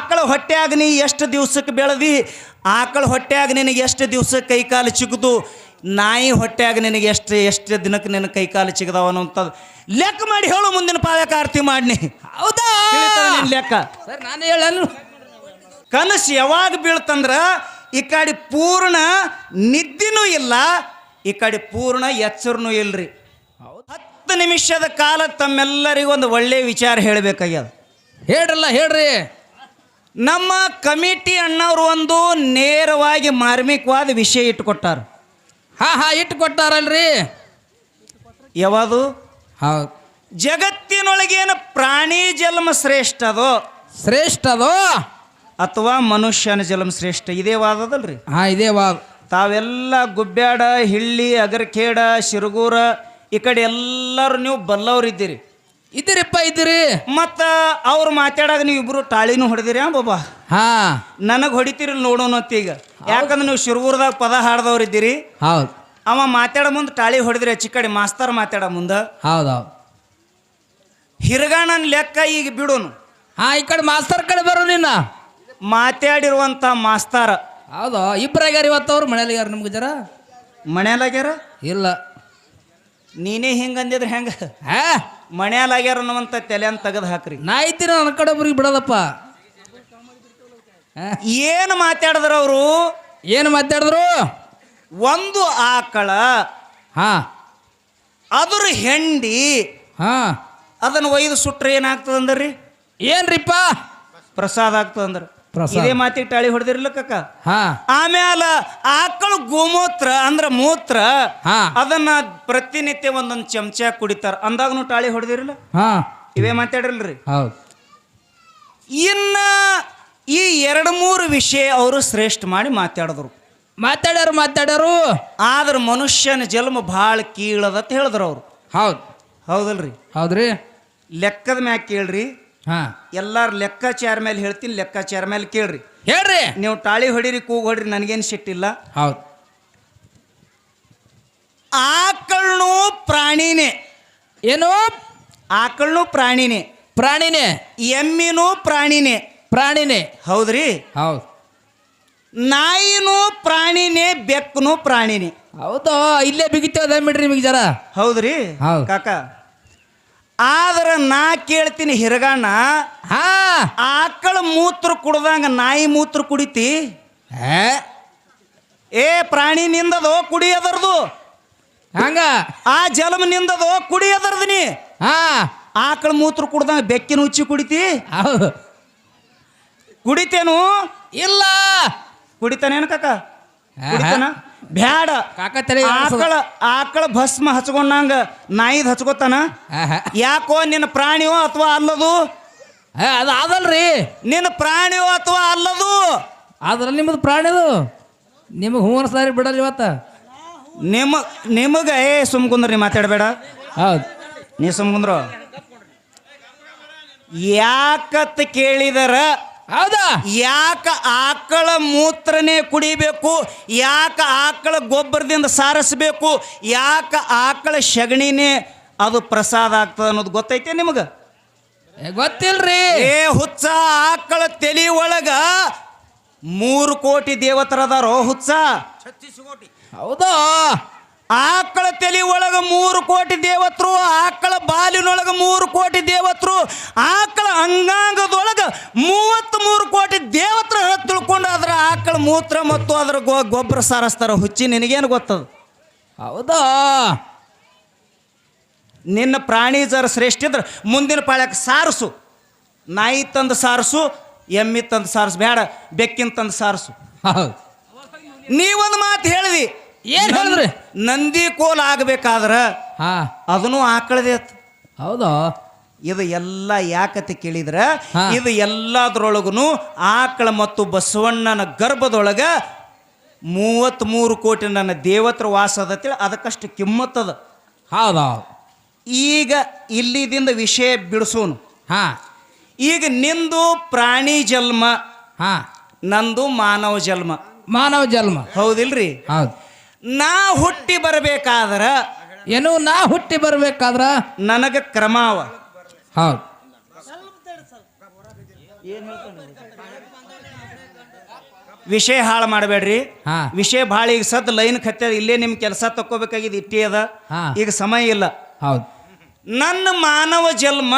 ಆಕಳ ಹೊಟ್ಟೆಯಾಗ ನೀ ಎಷ್ಟು ದಿವ್ಸಕ್ಕೆ ಬೆಳೆದಿ? ಆಕಳ ಹೊಟ್ಟೆಯಾಗ ನಿನಗೆ ಎಷ್ಟು ದಿವ್ಸಕ್ಕೆ ಕೈಕಾಲು ಚಿಕ್ಕದು ನಾಯಿ ಹೊಟ್ಟೆಯಾಗ ನಿನಗೆ ಎಷ್ಟು ಎಷ್ಟು ದಿನಕ್ಕೆ ನಿನ್ನ ಕೈಕಾಲು ಚಿಗದಾವ ಅನ್ನೋಂಥದ್ದು ಲೆಕ್ಕ ಮಾಡಿ ಹೇಳು ಮುಂದಿನ ಪಾದಕ ಆರತಿ ಮಾಡಿನಿ. ಹೌದಾ? ನಿನ್ನ ಲೆಕ್ಕ? ಸರ್ ನಾನು ಹೇಳಲ್ಲ. ಕನಸು ಯಾವಾಗ ಬೀಳ್ತಂದ್ರೆ ಈ ಕಡೆ ಪೂರ್ಣ ನಿದ್ದಿನೂ ಇಲ್ಲ ಈ ಕಡೆ ಪೂರ್ಣ ಎಚ್ಚರನೂ ಇಲ್ರಿ. ಹತ್ತು ನಿಮಿಷದ ಕಾಲ ತಮ್ಮೆಲ್ಲರಿಗೂ ಒಂದು ಒಳ್ಳೆಯ ವಿಚಾರ ಹೇಳಬೇಕಾಗ್ಯದ. ಹೇಳ್ರಲ್ಲ ಹೇಳ್ರಿ. ನಮ್ಮ ಕಮಿಟಿ ಅಣ್ಣವ್ರು ಒಂದು ನೇರವಾಗಿ ಮಾರ್ಮಿಕವಾದ ವಿಷಯ ಇಟ್ಟುಕೊಟ್ಟಾರ ಹಾ ಹಾ ಇಟ್ಟುಕೊಟ್ಟಾರಲ್ರಿ ಯಾವುದು? ಹೌದು. ಜಗತ್ತಿನೊಳಗೇನು ಪ್ರಾಣಿ ಜನ್ಮ ಶ್ರೇಷ್ಠ ಅದೋ? ಶ್ರೇಷ್ಠ ಅದೋ? ಅಥವಾ ಮನುಷ್ಯನ ಜನ್ಮ ಶ್ರೇಷ್ಠ? ಇದೇ ವಾದದಲ್ರಿ. ಹಾ ಇದೇ ವಾದ. ತಾವೆಲ್ಲ ಗುಬ್ಬ್ಯಾಡ ಹಿಳ್ಳಿ ಅಗರ್ಖೇಡ ಶಿರಗೂರ ಈ ಕಡೆ ಎಲ್ಲರೂ ನೀವು ಬಲ್ಲವ್ರಿದ್ದೀರಿ. ಇದ್ದೀರಿಪ್ಪ ಇದ್ದೀರಿ. ಮತ್ತ ಅವ್ರು ಮಾತಾಡಾಗ ನೀವು ಇಬ್ರು ತಾಳಿನೂ ಹೊಡೆದಿರಿ ಬಾಬಾ ಹಾ. ನನಗೆ ಹೊಡಿತೀರಿ ನೋಡೋಣ ಅಂತ ಈಗ. ಯಾಕಂದ್ರೆ ನೀವು ಶಿರಗೂರ್ದಾಗ ಪದ ಹಾಡ್ದವ್ರು ಇದ್ದೀರಿ. ಹೌದು. ಅವ ಮಾತಾಡ ಮುಂದೆ ತಾಳಿ ಹೊಡೆದ್ರಿ ಹೆಚ್ಚಿ ಕಡೆ ಮಾಸ್ತರ್ ಮಾತಾಡೋ ಮುಂದೆ. ಹೌದು. ಹೌದು ಹಿರಗಾಣನ ಲೆಕ್ಕ ಈಗ ಬಿಡೋನು. ಹಾ ಈ ಕಡೆ ಮಾಸ್ತರ್ ಕಡೆ ಬರೋ ನಿನ್ನ. ಮಾತಾಡಿರುವಂಥ ಮಾಸ್ತಾರ. ಹೌದು. ಇಬ್ಬರಾಗ್ಯಾರ ಇವತ್ತು ಅವ್ರು ಮನೇಲಿಗ್ಯಾರ ನಿಮ್ಗೆ ಜರ? ಮನೆಯಲ್ಲಾಗ್ಯಾರ ಇಲ್ಲ. ನೀನೇ ಹಿಂಗೆ ಅಂದಿದ್ರೆ ಹೆಂಗೆ? ಹಾ. ಮಣ್ಯಾಲಾಗ್ಯಾರ ಅನ್ನುವಂಥ ತಲೆಯನ್ನು ತೆಗೆದು ಹಾಕ್ರಿ. ನಾ ಇದ್ದೀನಿ ನನ್ನ ಕಡೆ ಒಬ್ರಿಗೆ ಬಿಡೋದಪ್ಪ? ಏನು ಮಾತಾಡಿದ್ರು ಅವರು? ಏನು ಮಾತಾಡಿದ್ರು? ಒಂದು ಆಕಳ ಹಾ. ಅದ್ರ ಹೆಂಡಿ ಹಾ. ಅದನ್ನು ಒಯ್ದು ಸುಟ್ರೆ ಏನಾಗ್ತದಂದ್ರಿ? ಏನ್ರಿಪ್ಪ? ಪ್ರಸಾದ ಆಗ್ತದೆ ಅಂದ್ರೆ ಪ್ರಸಾದ. ಇದೇ ಮಾತಿಗೆ ಟಾಳಿ ಹೊಡೆದಿರ್ಲ ಕಕ್ಕ ಹಾ. ಆಮ್ಯಾಲ ಆಕಳ ಗೋಮೂತ್ರ ಅಂದ್ರ ಮೂತ್ರ ಹಾ. ಅದನ್ನ ಪ್ರತಿನಿತ್ಯ ಒಂದೊಂದು ಚಮಚ ಕುಡಿತಾರ. ಅಂದಾಗನು ಟಾಳಿ ಹೊಡೆದಿರಲ್ಲ ಹಾ. ಇವೇ ಮಾತಾಡಿರಲ್ರಿ ಹೌದು. ಇನ್ನ ಈ ಎರಡು ಮೂರು ವಿಷಯ ಅವರು ಶ್ರೇಷ್ಠ ಮಾಡಿ ಮಾತಾಡಿದ್ರು. ಮಾತಾಡ್ಯಾರು ಮಾತಾಡರು ಆದ್ರೆ ಮನುಷ್ಯನ ಜನ್ಮ ಭಾಳ ಅಂತ ಹೇಳಿದ್ರು ಅವ್ರು. ಹೌದು. ಹೌದಲ್ರಿ. ಹೌದ್ರಿ. ಲೆಕ್ಕದ ಮ್ಯಾಗ ಕೇಳ್ರಿ. ಹಾ. ಎಲ್ಲಾರು ಲೆಕ್ಕಾಚಾರ ಮೇಲೆ ಹೇಳ್ತೀನಿ ಲೆಕ್ಕಾಚಾರ ಮೇಲೆ ಕೇಳ್ರಿ. ಹೇಳ್ರಿ. ನೀವು ತಾಳಿ ಹೊಡೀರಿ ಕೂಗ್ ಹೊಡ್ರಿ ನನಗೇನು ಸಿಟ್ಟಿಲ್ಲ. ಹೌದು. ಆಕಳನೂ ಪ್ರಾಣಿನೇ. ಏನು? ಆಕಳ್ನು ಪ್ರಾಣಿನೇ. ಪ್ರಾಣಿನೇ. ಎಮ್ಮಿನೂ ಪ್ರಾಣಿನೇ. ಪ್ರಾಣಿನೇ. ಹೌದ್ರಿ? ಹೌದು. ನಾಯಿನೂ ಪ್ರಾಣಿನೇ ಬೆಕ್ಕನು ಪ್ರಾಣಿನೇ. ಹೌದು ಇಲ್ಲೇ ಬಿಗಿತೇವ ಬಿಡ್ರಿ ನಿಮಗೆ ಜರ. ಹೌದ್ರಿ? ಹೌದು. ಕಾಕ ಆದ್ರ ನಾ ಕೇಳ್ತೀನಿ ಹಿರಗಣ್ಣ ಹಾ. ಆಕಳ ಮೂತ್ರ ಕುಡ್ದಂಗ ನಾಯಿ ಮೂತ್ರ ಕುಡಿತಿ? ಏ, ಏ ಪ್ರಾಣಿ ನಿಂದದೋ ಕುಡಿಯದರ್ದು ಹಂಗ. ಆ ಜಲಮ ನಿಂದದೋ ಕುಡಿಯದರ್ದು ನೀ. ಹಾ. ಆಕಳ ಮೂತ್ರ ಕುಡ್ದಂಗ ಬೆಕ್ಕಿನ ಉಚ್ಚಿ ಕುಡಿತಿ? ಹೌದು. ಕುಡಿತೇನು? ಇಲ್ಲ. ಕುಡಿತಾನೇನು ಕಾಕ. ಕುಡಿತಾನ? ಬ್ಯಾಡ. ಆಕಳ ಆಕಳ ಭಸ್ಮ ಹಚ್ಕೊಂಡಂಗ ನಾಯಿದ್ ಹಚ್ಕೋತಾನ. ಯಾಕೋ ನಿನ್ನ ಪ್ರಾಣಿಯೋ ಅಥವಾ ಅಲ್ಲದು? ಅದು ಅದಲ್ರಿ ನಿನ್ನ ಪ್ರಾಣಿಯೋ ಅಥವಾ ಅಲ್ಲದು? ಅದ್ರಲ್ಲಿ ನಿಮ್ಮದು ಪ್ರಾಣಿದು ನಿಮಗೆ ಹೂ ಸಾರಿ ಬಿಡಲ್ಲ ಇವತ್ತ. ನಿಮ ನಿಮಗೆ ಏ ಸುಮ್ಕುಂದ್ರಿ ಮಾತಾಡಬೇಡ. ಹೌದು. ನೀ ಸುಮ್ ಕುಂದ್ರು. ಯಾಕತ್ ಕೇಳಿದರ ಹೌದಾ? ಯಾಕ ಆಕಳ ಮೂತ್ರನೇ ಕುಡಿಬೇಕು? ಯಾಕ ಆಕಳ ಗೊಬ್ಬರದಿಂದ ಸಾರಿಸ್ಬೇಕು? ಯಾಕ ಆಕಳ ಸಗಣಿನೇ ಅದು ಪ್ರಸಾದ ಆಗ್ತದ ಅನ್ನೋದು ಗೊತ್ತೈತೆ ನಿಮಗೆ? ಗೊತ್ತಿಲ್ರಿ. ಏ ಹುಚ್ಚ ಆಕಳ ತಲಿ ಒಳಗ ಮೂರು ಕೋಟಿ ದೇವತರದಾರೋ ಹುಚ್ಚ? ಹೌದಾ? ಆಕಳ ತಲಿ ಒಳಗ ಮೂರು ಕೋಟಿ ದೇವತ್ರು ಆಕಳ ಬಾಲಿನೊಳಗ ಮೂರು ಕೋಟಿ ದೇವತ್ರು ಆಕಳ ಅಂಗಾಂಗದೊಳಗೆ ಮೂವತ್ತ್ ಮೂರು ಕೋಟಿ ದೇವತ್ರ ತಿಳ್ಕೊಂಡು ಅದರ ಆಕಳ ಮೂತ್ರ ಮತ್ತು ಅದರ ಗೊ ಗೊಬ್ಬರ ಸಾರಿಸ್ತಾರ ಹುಚ್ಚಿ ನಿನಗೇನು ಗೊತ್ತದ? ಹೌದಾ? ನಿನ್ನ ಪ್ರಾಣಿ ಜರ ಶ್ರೇಷ್ಠ ಇದ್ರೆ ಮುಂದಿನ ಪಾಳ್ಯಕ್ಕೆ ಸಾರಿಸು. ನಾಯಿ ತಂದು ಸಾರಿಸು ಎಮ್ಮಿ ತಂದು ಸಾರಿಸು ಬೇಡ ಬೆಕ್ಕಿನ ತಂದು ಸಾರಿಸು. ನೀವೊಂದು ಮಾತು ಹೇಳಿದಿ ಏನ್ ಹೇಳಿದ್ರಿ? ನಂದಿ ಕೋಲ್ ಆಗ್ಬೇಕಾದ್ರ ಹಾ. ಅದನ್ನು ಆಕಳದೇ ಹೌದಾ? ಇದು ಎಲ್ಲ ಯಾಕತೆ ಕೇಳಿದ್ರ. ಇದು ಎಲ್ಲದ್ರೊಳಗೂ ಆಕಳ ಮತ್ತು ಬಸವಣ್ಣನ ಗರ್ಭದೊಳಗ ಮೂವತ್ತ್ಮೂರು ಕೋಟಿ ನನ್ನ ದೇವತ್ರ ವಾಸ ಅದತ್ತೇಳಿ ಅದಕ್ಕಷ್ಟು ಕಿಮ್ಮತ್ತದ ಹೌದಾ? ಈಗ ಇಲ್ಲಿದಿಂದ ವಿಷಯ ಬಿಡಿಸೋನು. ಹಾ. ಈಗ ನಿಂದು ಪ್ರಾಣಿ ಜನ್ಮ ಹಾ. ನಂದು ಮಾನವ ಜನ್ಮ. ಮಾನವ ಜನ್ಮ. ಹೌದಿಲ್ರಿ? ಹೌದು. ನಾ ಹುಟ್ಟಿ ಬರಬೇಕಾದ್ರ ಏನು ನಾ ಹುಟ್ಟಿ ಬರಬೇಕಾದ್ರ? ನನಗೆ ಕ್ರಮಾವ ಹೌದು. ವಿಷಯ ಹಾಳು ಮಾಡಬೇಡ್ರಿ. ಹಾ. ವಿಷಯ ಭಾಳ ಈಗ ಸದ್ ಲೈನ್ ಕತ್ತ ಇಲ್ಲೇ ನಿಮ್ಮ ಕೆಲಸ ತಕ್ಕೋಬೇಕಾಗಿದ್ ಇಟ್ಟಿ ಅದ. ಹಾ. ಈಗ ಸಮಯ ಇಲ್ಲ. ಹೌದು. ನನ್ನ ಮಾನವ ಜನ್ಮ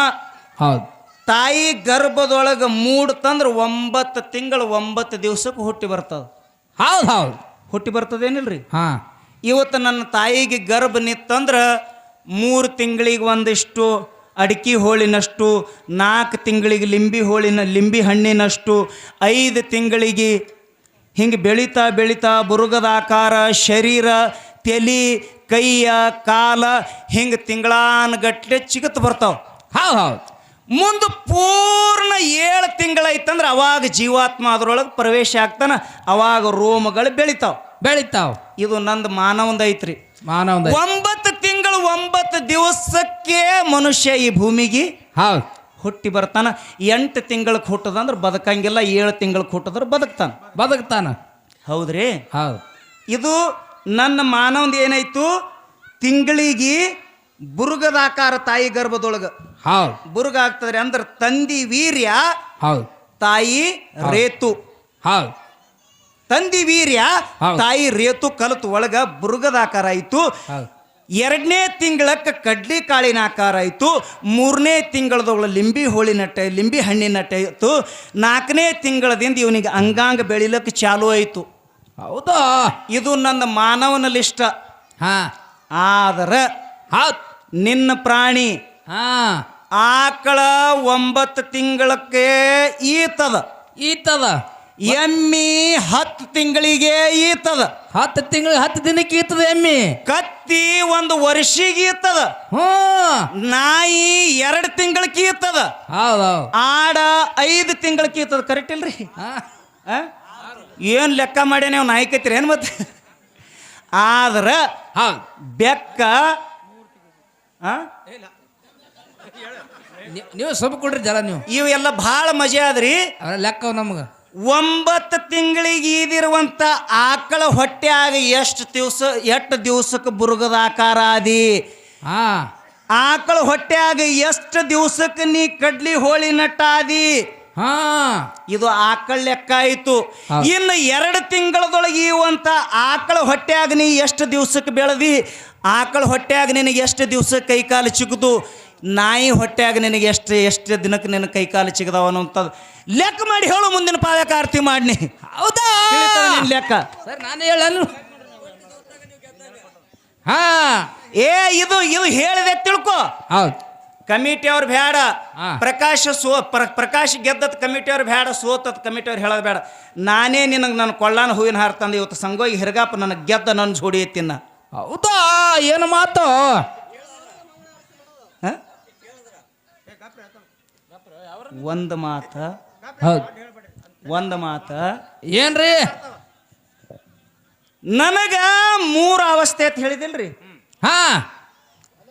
ಹೌದು. ತಾಯಿ ಗರ್ಭದೊಳಗೆ ಮೂಡ್ತಂದ್ರೆ ಒಂಬತ್ತು ತಿಂಗಳು ಒಂಬತ್ತು ದಿವಸಕ್ಕೆ ಹುಟ್ಟಿ ಬರ್ತದ. ಹೌದು ಹೌದು. ಹುಟ್ಟಿ ಬರ್ತದೇನಿಲ್ರಿ? ಹಾ. ಇವತ್ತು ನನ್ನ ತಾಯಿಗೆ ಗರ್ಭ ನಿತ್ತಂದ್ರೆ ಮೂರು ತಿಂಗಳಿಗೆ ಒಂದಿಷ್ಟು ಅಡಿಕೆ ಹೋಳಿನಷ್ಟು ನಾಲ್ಕು ತಿಂಗಳಿಗೆ ಲಿಂಬಿ ಹೋಳಿನ ಲಿಂಬಿ ಹಣ್ಣಿನಷ್ಟು ಐದು ತಿಂಗಳಿಗೆ ಹಿಂಗೆ ಬೆಳೀತಾ ಬೆಳೀತಾ ಬುರುಗದ ಆಕಾರ ಶರೀರ ತಲೆ ಕೈಯ ಕಾಲ ಹಿಂಗೆ ತಿಂಗಳಾನಗಟ್ಲೆ ಚಿಗತ್ ಬರ್ತಾವೆ. ಹೌದು ಹೌದು. ಮುಂದೆ ಪೂರ್ಣ ಏಳು ತಿಂಗಳೈತಂದ್ರೆ ಅವಾಗ ಜೀವಾತ್ಮ ಅದರೊಳಗೆ ಪ್ರವೇಶ ಆಗ್ತಾನ. ಅವಾಗ ರೋಮಗಳು ಬೆಳಿತಾವ. ಬೆಳಿತಾವ್. ಇದು ನಂದು ಮಾನವಂದ ಐತ್ರಿ ಮಾನವ ಒಂಬತ್ತು ತಿಂಗಳು ಒಂಬತ್ತು ದಿವಸಕ್ಕೆ ಮನುಷ್ಯ ಈ ಭೂಮಿಗೆ ಹೌದು. ಹುಟ್ಟಿ ಬರ್ತಾನ. ಎಂಟು ತಿಂಗಳಿಗೆ ಹುಟ್ಟದಂದ್ರೆ ಬದುಕಂಗಿಲ್ಲ ಏಳು ತಿಂಗಳಿಗೆ ಹುಟ್ಟದ್ರೆ ಬದುಕ್ತಾನ. ಬದುಕ್ತಾನ. ಹೌದ್ರಿ? ಹೌದು. ಇದು ನನ್ನ ಮಾನವಂದು ಏನಾಯ್ತು? ತಿಂಗಳಿಗೆ ಬುರುಗದಾಕಾರ ತಾಯಿ ಗರ್ಭದೊಳಗೆ ಹೌದು. ಬುರುಗ ಆಗ್ತದ್ರಿ ಅಂದ್ರೆ ತಂದಿ ವೀರ್ಯ ಹೌದು. ತಾಯಿ ರೇತು. ಹೌದು. ತಂದಿ ವೀರ್ಯ ತಾಯಿ ರೇತು ಕಲತು ಒಳಗ ಬುರುಗದ ಆಕಾರ ಆಯ್ತು. ಎರಡನೇ ತಿಂಗಳಕ್ಕೆ ಕಡ್ಲಿ ಕಾಳಿನ ಆಕಾರ ಆಯಿತು. ಮೂರನೇ ತಿಂಗಳದೊಳಗೆ ಲಿಂಬಿ ಹೋಳಿ ನಟ್ಟ ಲಿಂಬಿ ಹಣ್ಣಿನ ನಟ್ಟ ಆಯಿತು. ನಾಲ್ಕನೇ ತಿಂಗಳದಿಂದ ಇವನಿಗೆ ಅಂಗಾಂಗ ಬೆಳಿಲಕ್ಕೆ ಚಾಲು ಆಯಿತು. ಹೌದಾ? ಇದು ನನ್ನ ಮಾನವನ ಲಿಷ್ಟ ಹಾ. ಆದ್ರೆ ನಿನ್ನ ಪ್ರಾಣಿ. ಹಾ. ಆಕಳ ಒಂಬತ್ತು ತಿಂಗಳಕ್ಕೆ ಈತದ. ಈತದ. ಎಮ್ಮಿ ಹತ್ತು ತಿಂಗಳಿಗೆ ಈತದ. ಹತ್ತು ತಿಂಗಳು ಹತ್ತು ದಿನಕ್ಕೆ ಈತದ ಎಮ್ಮಿ. ಕತ್ತಿ ಒಂದು ವರ್ಷಿಗೆ ಈತದ. ಹ್ಞೂ. ನಾಯಿ ಎರಡು ತಿಂಗಳಕ್ಕೆ ಈತದ. ಹೌದು. ಆಡ ಐದು ತಿಂಗಳಕ್ಕೆ ಈತದ. ಕರೆಕ್ಟ್ ಇಲ್ರಿ? ಹಾ. ಏನು ಲೆಕ್ಕ ಮಾಡಿ ನೀವು ನಾಯ್ಕತ್ತೀರಿ ಏನು ಮತ್ತೆ? ಆದ್ರೆ ಬೆಕ್ಕ ಆ? ನೀವು ಸೊಪ್ಪು ಕೊಡ್ರಿ ಜಲ ನೀವು. ಇವೆಲ್ಲ ಭಾಳ ಮಜಾ ಆದ್ರಿ. ಅದ್ರ ಲೆಕ್ಕ ನಮ್ಗೆ. ಒಂಬತ್ತು ತಿಂಗಳಿಗೆ ಈದಿರುವಂತ ಆಕಳ ಹೊಟ್ಟೆಯಾಗ ಎಷ್ಟು ದಿವಸ ಎಷ್ಟು ದಿವಸಕ್ಕೆ ಬುರುಗದ ಆಕಾರ ಆದಿ? ಹಾ. ಆಕಳ ಹೊಟ್ಟೆಯಾಗ ಎಷ್ಟು ದಿವಸಕ್ಕೆ ನೀ ಕಡ್ಲಿ ಹೋಳಿ ನಟ್ಟಾದಿ ಹಾ. ಇದು ಆಕಳ ಲೆಕ್ಕ ಆಯಿತು. ಇನ್ನು ಎರಡು ತಿಂಗಳದೊಳಗೆ ಇವಂತ ಆಕಳ ಹೊಟ್ಟೆಯಾಗ ನೀ ಎಷ್ಟು ದಿವಸಕ್ಕೆ ಬೆಳೆದಿ? ಆಕಳ ಹೊಟ್ಟೆಯಾಗ ನಿನಗೆ ಎಷ್ಟು ದಿವಸಕ್ಕೆ ಕೈಕಾಲು ಚಿಕ್ಕದು ನಾಯಿ ಹೊಟ್ಟೆಯಾಗ ನಿನಗೆ ಎಷ್ಟು ಎಷ್ಟು ದಿನಕ್ಕೆ ನಿನ್ನ ಕೈಕಾಲು ಚಿಗದವ ಅನ್ನೋಂಥದ್ದು ಲೆಕ್ಕ ಮಾಡಿ ಹೇಳು ಮುಂದಿನ ಪಾದಕ ಆರತಿ ಮಾಡಿ ಹೌದಾ? ಲೆಕ್ಕ? ಸರ್ ನಾನು ಹೇಳಲ್ಲ. ಹಾ ಏ ಇದು ಇದು ಹೇಳಿದೆ ತಿಳ್ಕೊ. ಹೌದು. ಕಮಿಟಿ ಅವ್ರು ಬೇಡ ಪ್ರಕಾಶ ಸೋ ಪ್ರ ಪ್ರಕಾಶ್ ಗೆದ್ದತ್ ಕಮಿಟಿ ಅವ್ರು ಬೇಡ ಸೋತತ್ ಕಮಿಟಿ ಅವ್ರು ಹೇಳೋದು ಬೇಡ ನಾನೇ ನಿನಗೆ ನನ್ನ ಕೊಳ್ಳಾನ ಹೂವಿನ ಹಾರ್ತಂದು ತಂದೆ ಇವತ್ತು ಸಂಗೋಗಿ ಹಿರ್ಗಾಪ ನನಗೆ ಗೆದ್ದ ನನ್ನ ಜೋಡಿ ತಿನ್ನ ಹೌದಾ? ಏನು ಮಾತು? ಒಂದು ಮಾತ. ಹೌದು. ಒಂದು ಮಾತ. ಏನ್ರಿ? ನನಗ ಮೂರು ಅವಸ್ಥೆ ಅಂತ ಹೇಳಿದಿಲ್ರಿ. ಹಾ.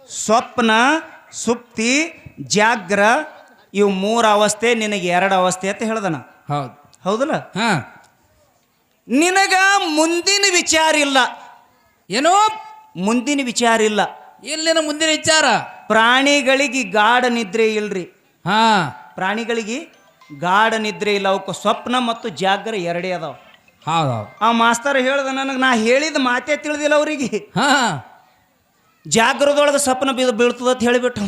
ಸ್ವಪ್ನ ಸುಪ್ತಿ ಜಾಗ್ರ ಇವು ಮೂರು ಅವಸ್ಥೆ ನಿನಗೆ ಎರಡು ಅವಸ್ಥೆ ಅಂತ ಹೇಳ್ದನ. ಹೌದು. ಹೌದಲ್ಲ? ಹಾ. ನಿನಗ ಮುಂದಿನ ವಿಚಾರ ಇಲ್ಲ. ಏನೋ? ಮುಂದಿನ ವಿಚಾರ ಇಲ್ಲ. ಇಲ್ಲಿನ ಮುಂದಿನ ವಿಚಾರ? ಪ್ರಾಣಿಗಳಿಗೆ ಗಾಢ ನಿದ್ರೆ ಇಲ್ರಿ. ಹಾ. ಪ್ರಾಣಿಗಳಿಗೆ ಗಾಢ ನಿದ್ರೆ ಇಲ್ಲ. ಅವಕ್ಕೆ ಸ್ವಪ್ನ ಮತ್ತು ಜಾಗ್ರ ಎರಡೇ ಅದಾವ. ಹೌದು. ಆ ಮಾಸ್ತರ್ ಹೇಳ್ದ ನನಗೆ ನಾ ಹೇಳಿದ ಮಾತೇ ತಿಳಿದಿಲ್ಲ ಅವರಿಗೆ. ಹಾ. ಜಾಗ್ರದೊಳಗೆ ಸ್ವಪ್ನ ಬೀದು ಬೀಳ್ತದ ಅಂತ ಹೇಳಿಬಿಟ್ಟು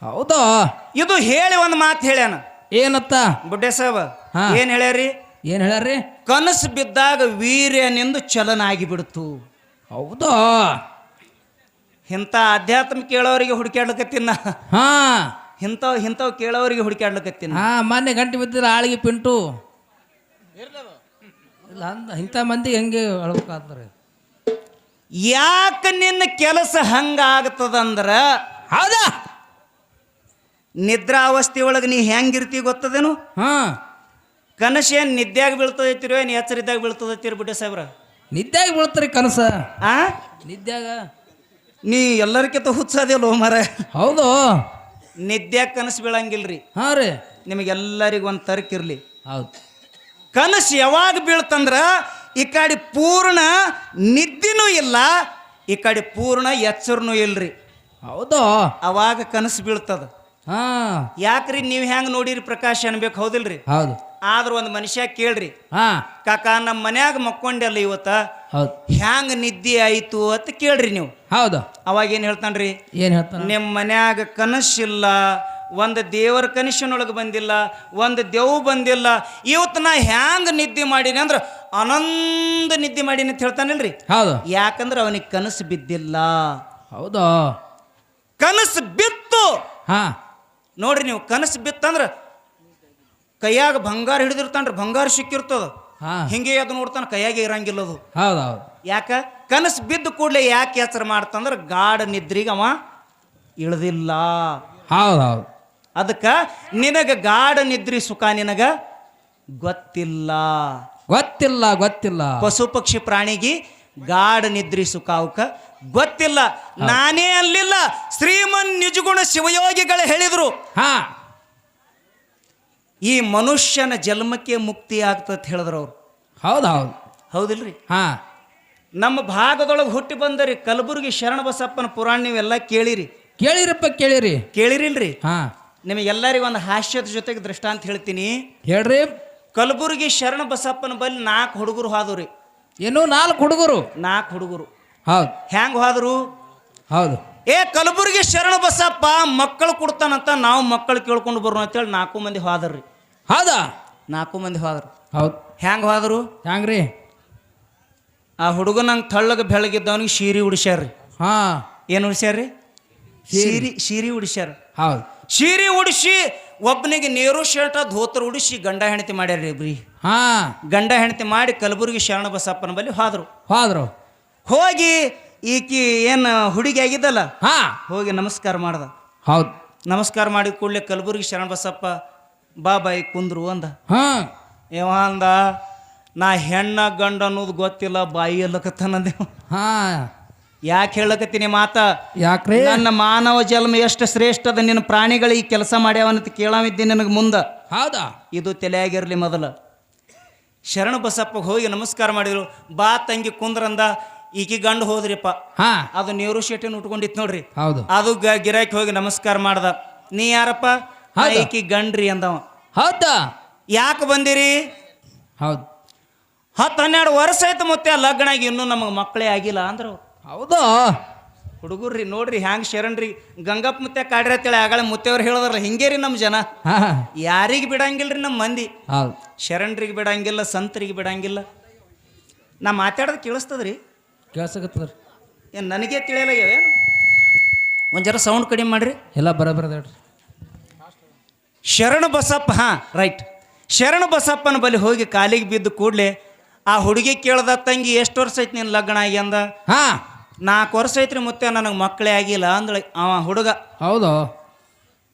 ಹೌದಾ. ಇದು ಹೇಳಿ ಒಂದು ಮಾತು ಹೇಳ್ಯಾನ. ಏನತ್ತ? ಬುಡ್ಡೆ ಸಾಬ ಹಾ. ಏನ್ ಹೇಳ್ಯಾರಿ? ಏನು ಹೇಳ್ಯಾರ್ರಿ? ಕನಸು ಬಿದ್ದಾಗ ವೀರ್ಯನೆಂದು ಚಲನ ಆಗಿಬಿಡ್ತು ಹೌದಾ. ಇಂಥ ಅಧ್ಯಾತ್ಮ ಕೇಳೋರಿಗೆ ತಿನ್ನ ಹಾ. ಇಂಥವ್ ಇಂಥವ್ ಕೇಳೋರಿಗೆ ಹುಡುಕಾಡ್ಲಕತ್ತೀನಿ ಹಾ ಮೊನ್ನೆ ಗಂಟೆ ಬಿದ್ದಿಲ್ಲ ಆಳಿಗೆ ಪಿಂಟು. ಇಲ್ಲ ಅಂದ ಇಂಥ ಮಂದಿ ಹೆಂಗೆ ಹೇಳ್ಬೇಕಾದ್ರೆ ಯಾಕೆ ನಿನ್ನ ಕೆಲಸ ಹಂಗಾಗ್ತದಂದ್ರ ಹೌದಾ? ನಿದ್ರಾವಸ್ಥೆ ಒಳಗೆ ನೀ ಹೆಂಗಿರ್ತಿ ಗೊತ್ತದೇನು? ಹಾ. ಕನಸು ಏನು ನಿದ್ಯಾಗ ಬೀಳ್ತದೈತಿರೋ ಏನು ಎಚ್ಚರಿದ್ದಾಗ ಬೀಳ್ತದೈತಿರಿ ಬಿಟ್ಟೆ ಸಾಹೇಬ್ರ. ನಿದ್ದ್ಯಾಗ ಬೀಳ್ತಾರೆ ಕನಸ? ಆ? ನಿದ್ದ್ಯಾಗ? ನೀ ಎಲ್ಲರಿಗಿಂತ ಹುಚ್ಚದಿಲ್ಲ ಮರ ಹೌದು. ನಿದ್ಯಾಗ ಕನಸು ಬೀಳಂಗಿಲ್ರಿ. ಹಾ ರೀ. ನಿಮಗೆಲ್ಲರಿಗೂ ಒಂದು ತರ್ಕ ಇರಲಿ. ಹೌದು. ಕನಸು ಯಾವಾಗ ಬೀಳ್ತಂದ್ರ ಈ ಕಡೆ ಪೂರ್ಣ ನಿದ್ದೆನೂ ಇಲ್ಲ ಈ ಕಡೆ ಪೂರ್ಣ ಎಚ್ಚರನೂ ಇಲ್ರಿ. ಹೌದು? ಅವಾಗ ಕನಸು ಬೀಳ್ತದ. ಹಾ. ಯಾಕ್ರಿ ನೀವು ಹೆಂಗ್ ನೋಡಿರಿ ಪ್ರಕಾಶ್ ಅನ್ಬೇಕು ಹೌದಿಲ್ರಿ? ಹೌದು. ಆದ್ರ ಒಂದು ಮನುಷ್ಯ ಕೇಳ್ರಿ ಹಾ. ಕಾಕ ನಮ್ಮ ಮನ್ಯಾಗ ಮಕ್ಕೊಂಡೆಲ್ಲ ಇವತ್ತ ಹೌದು. ಹ್ಯಾಂಗ ನಿದ್ದೆ ಆಯ್ತು ಅಂತ ಕೇಳ್ರಿ ನೀವು. ಹೌದು. ಅವಾಗ ಏನ್ ಹೇಳ್ತಾನ್ರಿ? ಏನು ಹೇಳ್ತಾನ? ನಿಮ್ಮ ಮನ್ಯಾಗ ಕನಸಿಲ್ಲ ಒಂದು ದೇವರ ಕನಸಿನೊಳಗೆ ಬಂದಿಲ್ಲ ಒಂದು ದೇವ್ ಬಂದಿಲ್ಲ ಇವತ್ತು ನಾ ಹ್ಯಾಂಗ ನಿದ್ದೆ ಮಾಡೀನಿ ಅಂದ್ರೆ ಅನಂದ ನಿದ್ದೆ ಮಾಡೀನಿ ಅಂತ ಹೇಳ್ತಾನಲ್ರಿ. ಹೌದು. ಯಾಕಂದ್ರೆ ಅವನಿಗೆ ಕನಸು ಬಿದ್ದಿಲ್ಲ. ಹೌದಾ. ಕನಸು ಬಿತ್ತು. ಹಾ. ನೋಡ್ರಿ ನೀವು ಕನಸು ಬಿತ್ತಂದ್ರೆ ಕೈಯಾಗ ಬಂಗಾರ ಹಿಡಿದಿರ್ತಾನ್ರಿ ಬಂಗಾರ ಸಿಕ್ಕಿರ್ತದ ಹಿಂಗೆ ಅದು ನೋಡ್ತಾನೆ ಕೈಯಾಗೆ ಇರಂಗಿಲ್ಲ ಅದು ಹೌದು ಹೌದು. ಯಾಕ? ಕನಸು ಬಿದ್ದ ಕೂಡಲೇ ಯಾಕೆ ಹೆಸರು ಮಾಡ್ತಂದ್ರೆ ಗಾಢ ನಿದ್ರಿಗೆ ಅವ ಇಳದಿಲ್ಲ. ಹೌದು ಹೌದು. ಅದಕ್ಕೆ ನಿನಗ ಗಾಢ ನಿದ್ರಿ ಸುಖ ನಿನಗ ಗೊತ್ತಿಲ್ಲ. ಗೊತ್ತಿಲ್ಲ ಗೊತ್ತಿಲ್ಲ. ಪಶು ಪಕ್ಷಿ ಪ್ರಾಣಿಗೆ ಗಾಢ ನಿದ್ರಿ ಸುಖ ಅವಕ ಗೊತ್ತಿಲ್ಲ. ನಾನೇ ಅಲ್ಲಿಲ್ಲ ಶ್ರೀಮನ್ ನಿಜಗುಣ ಶಿವಯೋಗಿಗಳು ಹೇಳಿದ್ರು. ಹಾ. ಈ ಮನುಷ್ಯನ ಜನ್ಮಕ್ಕೆ ಮುಕ್ತಿ ಆಗ್ತದೆ ಹೇಳಿದ್ರು ಅವ್ರು. ಹೌದು ಹೌದು. ಹೌದಿಲ್ರಿ? ಹಾ. ನಮ್ಮ ಭಾಗದೊಳಗೆ ಹುಟ್ಟಿ ಬಂದರಿ ಕಲಬುರಗಿ ಶರಣ ಬಸಪ್ಪನ ಪುರಾಣ ನೀವೆಲ್ಲ ಕೇಳಿರಿ. ಕೇಳಿರಪ್ಪ ಕೇಳಿರಿ. ಕೇಳಿರಿಲ್ರಿ? ಹಾ. ನಿಮಗೆಲ್ಲರಿಗೂ ಒಂದು ಹಾಸ್ಯದ ಜೊತೆಗೆ ದೃಷ್ಟಾಂತ ಹೇಳ್ತೀನಿ. ಹೇಳ್ರಿ. ಕಲಬುರಗಿ ಶರಣ ಬಸಪ್ಪನ ಬಲ್ಲಿ ನಾಲ್ಕು ಹುಡುಗರು ಹಾದವ್ರಿ ಏನು ನಾಲ್ಕು ಹುಡುಗರು. ನಾಲ್ಕು ಹುಡುಗರು. ಹೌದು. ಹ್ಯಾಂಗ ಹೋದ್ರು? ಹೌದು. ಏ ಕಲಬುರಗಿ ಶರಣ ಬಸಪ್ಪ ಮಕ್ಕಳು ಕೊಡ್ತಾನಂತ ನಾವು ಮಕ್ಕಳು ಕೇಳ್ಕೊಂಡು ಬರೋಣ ಅಂತೇಳಿ ನಾಲ್ಕು ಮಂದಿ ಹೋದ್ರಿ. ಹೌದಾ? ನಾಲ್ಕು ಮಂದಿ ಹೋದ್ರು. ಹೌದು. ಹ್ಯಾಂಗ ಹೋದ್ರು? ಹ್ಯಾಂಗ್ರಿ ಆ ಹುಡುಗನಂಗೆ ತಳ್ಳಗ ಬೆಳಗಿದ್ದವನಿಗೆ ಶೀರಿ ಉಡಿಸ್ಯಾರ್ರಿ. ಹಾ. ಏನು ಉಡಿಸ್ಯಾರ್ರಿ? ಶೀರಿ ಶೀರಿ ಉಡಿಸ್ಯಾರ. ಹೌದು. ಶೀರಿ ಉಡಿಸಿ ಒಬ್ಬನಿಗೆ ನೇರು ಶರ್ಟ ಧೋತ್ರ ಉಡಿಸಿ ಗಂಡ ಹೆಂಡತಿ ಮಾಡ್ಯಾರ್ರಿ ಇಬ್ರಿ. ಹಾ. ಗಂಡ ಹೆಂಡತಿ ಮಾಡಿ ಕಲಬುರ್ಗಿ ಶರಣ ಬಸಪ್ಪನ ಬಳಿ ಹೋದ್ರು. ಹೋದ್ರು. ಹೋಗಿ ಈಕಿ ಏನು ಹುಡುಗಿ ಆಗಿದ್ದಲ್ಲ? ಹಾ. ಹೋಗಿ ನಮಸ್ಕಾರ ಮಾಡ್ದ. ಹೌದು. ನಮಸ್ಕಾರ ಮಾಡಿದ ಕೂಡಲೇ ಕಲಬುರ್ಗಿ ಶರಣ ಬಸಪ್ಪ ಬಾ ಬಾಯಿ ಕುಂದ್ರು ಅಂದ. ಹಾ. ಇವ ಅಂದ ನಾ ಹೆಣ್ಣ ಗಂಡ ಅನ್ನೋದು ಗೊತ್ತಿಲ್ಲ ಬಾಯಿ ಎಲ್ಲಕತ್ತನಂದೆ ಹಾ. ಯಾಕೆ ಹೇಳಕತ್ತೀನಿ ಮಾತ? ಯಾಕ್ರಿ? ನನ್ನ ಮಾನವ ಜನ್ಮ ಎಷ್ಟು ಶ್ರೇಷ್ಠ ಅದ ನಿನ್ನ ಈ ಕೆಲಸ ಮಾಡ್ಯಾವಂತ ಕೇಳಾವಿದ್ದೆ ನನಗೆ ಮುಂದೆ. ಹೌದಾ? ಇದು ತಲೆಯಾಗಿರಲಿ ಮೊದಲ. ಶರಣ ಬಸಪ್ಪಗೆ ಹೋಗಿ ನಮಸ್ಕಾರ ಮಾಡಿದ್ರು. ಬಾ ತಂಗಿ ಕುಂದ್ರಂದ ಈಕಿ ಗಂಡು ಹೋದ್ರಿಪ್ಪ. ಹಾ. ಅದು ನೀರು ಶೆಟ್ಟಿನ ಉಟ್ಕೊಂಡಿತ್ತು ನೋಡ್ರಿ. ಹೌದು. ಅದು ಗಿರಾಕಿ ಹೋಗಿ ನಮಸ್ಕಾರ ಮಾಡ್ದ. ನೀ ಯಾರಪ್ಪ? "ನಾ ಹೌದು. ಈಕಿ ಗಂಡ್ರಿ ಅಂದವ. ಹೌದಾ? ಯಾಕೆ ಬಂದಿರಿ? ಹೌದು. ಹತ್ತು ಹನ್ನೆರಡು ವರ್ಷ ಆಯ್ತು ಮತ್ತೆ ಲಗ್ನ ಆಗಿ ಇನ್ನೂ ನಮಗೆ ಮಕ್ಕಳೇ ಆಗಿಲ್ಲ ಅಂದ್ರು. ಹೌದಾ? ಹುಡುಗರ್ರಿ ನೋಡ್ರಿ ಹ್ಯಾಂಗ ಶರಣ್ರಿ. ಗಂಗಪ್ಪ ಮುತ್ತೆ ಕಾಡ್ರಿ ಅಂತೇಳಿ ಆಗಳ ಮುತ್ತೆಯವ್ರು ಹೇಳಿದ್ರಲ್ಲ ಹಿಂಗೇರಿ ನಮ್ಮ ಜನ. ಯಾರಿಗೆ ಬಿಡಂಗಿಲ್ರಿ ನಮ್ಮ ಮಂದಿ? ಹೌದು. ಶರಣ್ರಿಗೆ ಬಿಡಂಗಿಲ್ಲ ಸಂತರಿಗೆ ಬಿಡಂಗಿಲ್ಲ. ನಾ ಮಾತಾಡೋದು ಕೇಳಿಸ್ತದ್ರಿ? ಕೇಳ್ಸಕತ್ತದ್ರಿ. ಏನು ನನಗೆ ತಿಳಿಯಲ್ಲ ಏನು ಒಂದು ಜರ ಸೌಂಡ್ ಕಡಿಮೆ ಮಾಡ್ರಿ. ಎಲ್ಲ ಬರೋಬರ ಹೇಳ್ರಿ. ಶರಣ ಬಸಪ್ಪ ಹಾಂ ರೈಟ್ ಶರಣ ಬಸಪ್ಪನ ಬಳಿ ಹೋಗಿ ಕಾಲಿಗೆ ಬಿದ್ದು ಕೂಡಲೇ ಆ ಹುಡುಗಿ ಕೇಳ್ದ ತಂಗಿ ಎಷ್ಟು ವರ್ಷ ಐತಿ ನಿನ್ನ ಲಗ್ನ ಆಗಿ? ಅಂದ. ಹಾ. ನಾಲ್ಕು ವರ್ಷ ಐತ್ರಿ ಮುತ್ತೆ ನನಗೆ ಮಕ್ಕಳೇ ಆಗಿಲ್ಲ ಅಂದಳು ಅವ ಹುಡುಗ. ಹೌದು.